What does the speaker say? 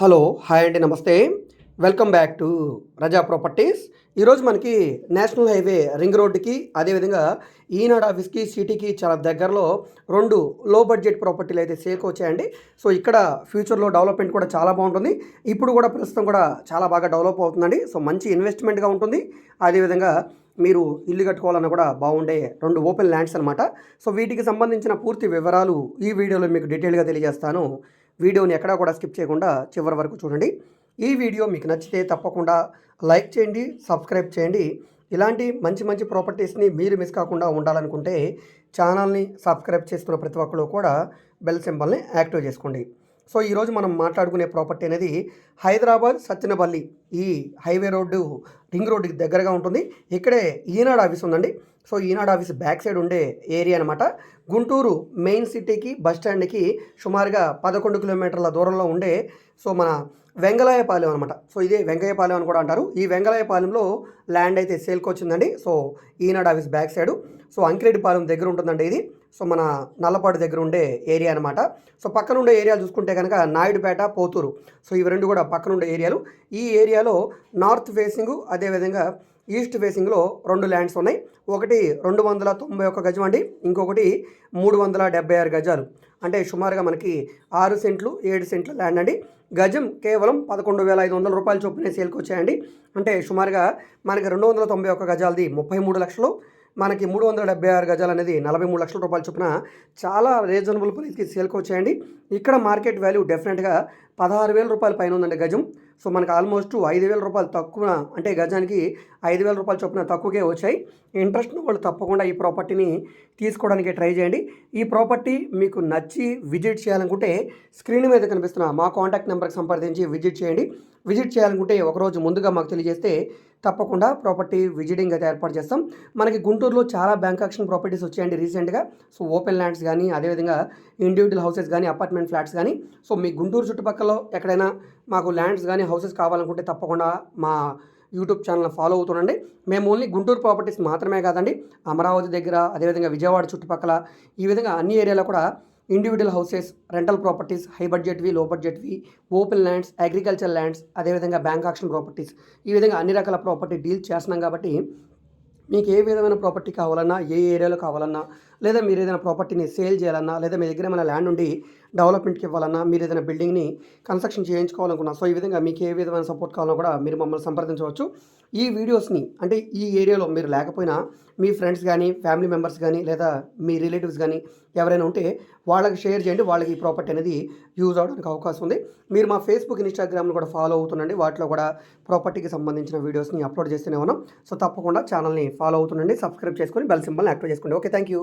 Hello hi అండి నమస్తే. Welcome back to Raza properties. ఈరోజు మనకి నేషనల్ హైవే రింగ్ రోడ్డుకి అదేవిధంగా ఈనాడు ఆఫీస్కి సిటీకి చాలా దగ్గరలో రెండు లో బడ్జెట్ ప్రాపర్టీలు అయితే సేక్ వచ్చాయండి. సో ఇక్కడ ఫ్యూచర్లో డెవలప్మెంట్ కూడా చాలా బాగుంటుంది. ఇప్పుడు కూడా ప్రస్తుతం కూడా చాలా బాగా డెవలప్ అవుతుందండి. సో మంచి ఇన్వెస్ట్మెంట్గా ఉంటుంది. అదేవిధంగా మీరు ఇల్లు కట్టుకోవాలన్నా కూడా బాగుండే రెండు ఓపెన్ ల్యాండ్స్ అనమాట సో వీటికి సంబంధించిన పూర్తి వివరాలు ఈ వీడియోలో మీకు డీటెయిల్గా తెలియజేస్తాను. వీడియోని ఎక్కడా కూడా స్కిప్ చేయకుండా చివరి వరకు చూడండి. ఈ వీడియో మీకు నచ్చితే తప్పకుండా లైక్ చేయండి సబ్స్క్రైబ్ చేయండి. ఇలాంటి మంచి మంచి ప్రాపర్టీస్ని మీరు మిస్ కాకుండా ఉండాలనుకుంటే ఛానల్ని సబ్స్క్రైబ్ చేస్తున్న ప్రతి ఒక్కరు కూడా బెల్ సింబల్ని యాక్టివ్ చేసుకోండి. సో ఈరోజు మనం మాట్లాడుకునే ప్రాపర్టీ అనేది హైదరాబాద్ సత్యనపల్లి. ఈ హైవే రోడ్డు రింగ్ రోడ్డుకి దగ్గరగా ఉంటుంది. ఇక్కడే ఈనాడు ఆఫీస్ ఉందండి. So Eenadu office back side ఉండే ఏరియా అనమాట గుంటూరు మెయిన్ సిటీకి బస్ స్టాండ్కి సుమారుగా పదకొండు కిలోమీటర్ల దూరంలో ఉండే సో మన వెంగళాయపాలెం అనమాట సో ఇదే వెంకయ్యపాలెం అని కూడా అంటారు. ఈ వెంగళాయపాలెంలో ల్యాండ్ అయితే సేల్కి వచ్చిందండి. So Eenadu office back side. So Ankireddypalem దగ్గర ఉంటుందండి ఇది. సో మన నల్లపాడు దగ్గర ఉండే ఏరియా అనమాట సో పక్కన ఉండే ఏరియాలు చూసుకుంటే కనుక నాయుడుపేట పోతూరు. సో ఇవి రెండు కూడా పక్కన ఉండే ఏరియాలు. ఈ ఏరియాలో నార్త్ ఫేసింగ్ అదేవిధంగా ఈస్ట్ ఫేసింగ్లో రెండు ల్యాండ్స్ ఉన్నాయి. ఒకటి రెండు వందల తొంభై ఒక్క గజం అండి. ఇంకొకటి మూడు వందల డెబ్బై ఆరు గజాలు. అంటే సుమారుగా మనకి ఆరు సెంట్లు ఏడు సెంట్ల ల్యాండ్ అండి. గజం కేవలం పదకొండు వేల ఐదు వందల రూపాయలు చొప్పున సేల్కి వచ్చాయండి. అంటే సుమారుగా మనకి రెండు వందల తొంభై ఒక్క గజాలది ముప్పై మూడు లక్షలు. మనకి మూడు వందల డెబ్బై ఆరు గజాలు అనేది నలభై మూడు లక్షల రూపాయల చొప్పున చాలా రీజనబుల్ ప్రైస్కి సేల్కి వచ్చాయండి. ఇక్కడ మార్కెట్ వాల్యూ డెఫినెట్గా పదహారు వేల రూపాయల పైన ఉందండి గజం. సో మనకు ఆల్మోస్ట్ ఐదు వేల రూపాయలు తక్కువ అంటే గజానికి ఐదు వేల రూపాయలు చొప్పున తక్కువకే వచ్చాయి. ఇంట్రెస్ట్ వాళ్ళు తప్పకుండా ఈ ప్రాపర్టీని తీసుకోవడానికి ట్రై చేయండి. ఈ ప్రాపర్టీ మీకు నచ్చి విజిట్ చేయాలనుకుంటే స్క్రీన్ మీద కనిపిస్తున్న మా కాంటాక్ట్ నెంబర్కి సంప్రదించి విజిట్ చేయండి. విజిట్ చేయాలనుకుంటే ఒకరోజు ముందుగా మాకు తెలియజేస్తే తప్పకుండా ప్రాపర్టీ విజిటింగ్ అయితే ఏర్పాటు చేస్తాం. మనకి గుంటూరులో చాలా బ్యాంక్ ఆక్షన్ ప్రాపర్టీస్ వచ్చాయండి రీసెంట్గా. సో ఓపెన్ ల్యాండ్స్ కానీ అదేవిధంగా ఇండివిజువల్ హౌసెస్ కానీ అపార్ట్మెంట్ ఫ్లాట్స్ కానీ సో మీ గుంటూరు చుట్టుపక్కల ఎక్కడైనా మాకు ల్యాండ్స్ కానీ హౌసెస్ కావాలనుకుంటే తప్పకుండా మా యూట్యూబ్ ఛానల్ ఫాలో అవుతుండండి మేము ఓన్లీ గుంటూరు ప్రాపర్టీస్ మాత్రమే కాదండి అమరావతి దగ్గర అదేవిధంగా విజయవాడ చుట్టుపక్కల ఈ విధంగా అన్ని ఏరియాలో కూడా individual houses rental properties high బడ్జెట్వి లో బడ్జెట్వి ఓపెన్ ల్యాండ్స్ అగ్రికల్చర్ ల్యాండ్స్ అదేవిధంగా బ్యాంక్ ఆక్షన్ ప్రాపర్టీస్ ఈ విధంగా అన్ని రకాల ప్రాపర్టీ డీల్ చేస్తున్నాం కాబట్టి మీకు ఏ విధమైన ప్రాపర్టీ కావాలన్నా ఏ ఏరియాలో కావాలన్నా లేదా మీరు ఏదైనా ప్రాపర్టీని సేల్ చేయాలన్నా లేదా మీ దగ్గర ఏమైనా ల్యాండ్ ఉండి డెవలప్మెంట్కి ఇవ్వాలన్నా మీరు ఏదైనా బిల్డింగ్ని కన్స్ట్రక్షన్ చేయించుకోవాలనుకున్నా సో ఈ విధంగా మీకు ఏ విధమైన సపోర్ట్ కావాలన్నా కూడా మీరు మమ్మల్ని సంప్రదించవచ్చు. ఈ వీడియోస్ని అంటే ఈ ఏరియాలో మీరు లేకపోయినా మీ ఫ్రెండ్స్ కానీ ఫ్యామిలీ మెంబర్స్ కానీ లేదా మీ రిలేటివ్స్ కానీ ఎవరైనా ఉంటే వాళ్ళకి షేర్ చేయండి. వాళ్ళకి ఈ ప్రాపర్టీ అనేది యూజ్ అవడానికి అవకాశం ఉంది. మీరు మా ఫేస్బుక్ ఇన్స్టాగ్రామ్ను కూడా ఫాలో అవుతుండండి. వాటిలో కూడా ప్రాపర్టీకి సంబంధించిన వీడియోస్ని అప్లోడ్ చేస్తూనే ఉన్నాం. సో తప్పకుండా ఛానల్ని ఫాలో అవుతుండండి. సబ్స్క్రైబ్ చేసుకొని బెల్ సింబల్ని యాక్టివ్ చేసుకోండి. Okay thank you.